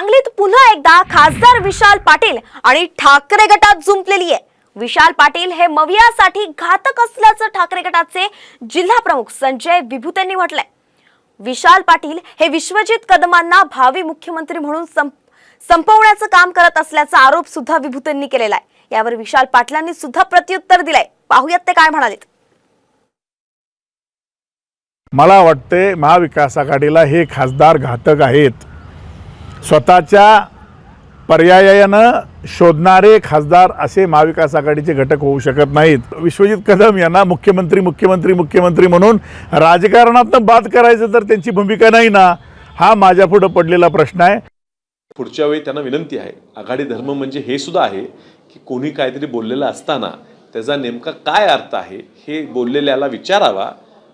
सांगलीत पुन्हा एकदा खासदार विशाल पाटील आणि ठाकरे गटात जुंपलेली आहे. विशाल पाटील हे मवियासाठी घातक असल्याचं ठाकरे गटाचे जिल्हा प्रमुख संजय विभूतेंनी म्हटलंय. विशाल पाटील हे विश्वजित कदमांना भावी मुख्यमंत्री म्हणून संप संपवण्याचं काम करत असल्याचा आरोप सुद्धा विभूतेंनी केलेला आहे. यावर विशाल पाटलांनी सुद्धा प्रत्युत्तर दिलंय. पाहूयात ते काय म्हणालेत. मला वाटते महाविकास आघाडीला हे खासदार घातक आहेत. स्वतःच्या पर्यायानं शोधणारे खासदार असे महाविकास आघाडीचे घटक होऊ शकत नाहीत. विश्वजित कदम यांना मुख्यमंत्री मुख्यमंत्री मुख्यमंत्री म्हणून राजकारणातनं बाद करायचं तर त्यांची भूमिका नाही ना? हा माझ्यापुढं पडलेला प्रश्न आहे. पुढच्या वेळी त्यांना विनंती आहे आघाडी धर्म म्हणजे हे सुद्धा आहे की कोणी काहीतरी बोललेलं असताना त्याचा नेमका काय अर्थ आहे हे बोललेल्याला विचारावा.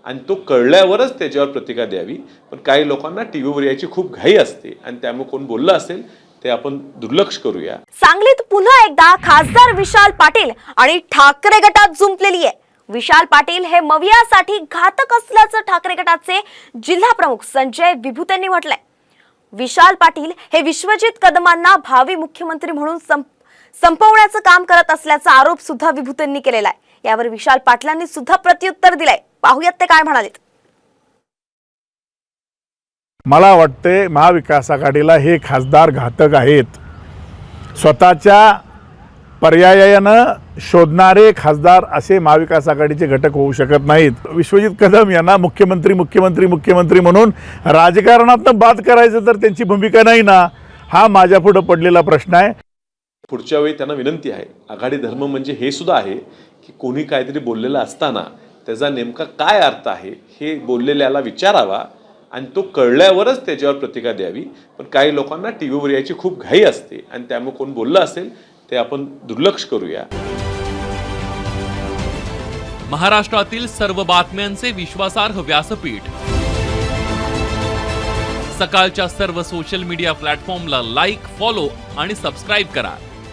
आणि तो कळल्यावरच त्याच्यावर प्रतिका द्यावी. पण काही लोकांना टी व्हीवर यायची खूप घाई असते आणि त्यामुळे कोण बोललं असेल ते आपण दुर्लक्ष करूया. सांगलीत पुन्हा एकदा खासदार विशाल पाटील आणि ठाकरे गटात जुंपलेली आहे. विशाल पाटील हे मवियासाठी घातक असल्याचं ठाकरे गटाचे जिल्हा प्रमुख संजय विभूतेंनी म्हटलंय. विशाल पाटील हे विश्वजित कदमांना भावी मुख्यमंत्री म्हणून संप संपवण्याचं काम करत असल्याचा आरोप सुद्धा विभूतींनी केलेला आहे. यावर विशाल पाटलांनी सुद्धा प्रत्युत्तर दिलंय. पाहुयात ते काय म्हणालेत. मला वाटते महाविकास आघाडीला हे खासदार घातक आहेत. स्वतःच्या पर्यायानं शोधणारे खासदार असे महाविकास आघाडीचे घटक होऊ शकत नाहीत. विश्वजित कदम यांना मुख्यमंत्री मुख्यमंत्री मुख्यमंत्री म्हणून राजकारणातनं बाद करायचं तर त्यांची भूमिका नाही ना? हा माझ्या पुढं पडलेला प्रश्न आहे. पुढच्या वेळी त्यांना विनंती आहे आघाडी धर्म म्हणजे हे सुद्धा आहे की कोणी काहीतरी बोललेलं असताना त्याचा नेमका काय अर्थ आहे हे बोललेल्याला विचारावा आणि तो कळल्यावरच त्याच्यावर प्रतिका द्यावी. पण काही लोकांना टी व्हीवर यायची खूप घाई असते आणि त्यामुळे कोण बोललं असेल ते आपण दुर्लक्ष करूया. महाराष्ट्रातील सर्व बातम्यांचे विश्वासार्ह व्यासपीठ. सकाळच्या सर्व सोशल मीडिया प्लॅटफॉर्मला लाईक फॉलो आणि सबस्क्राईब करा.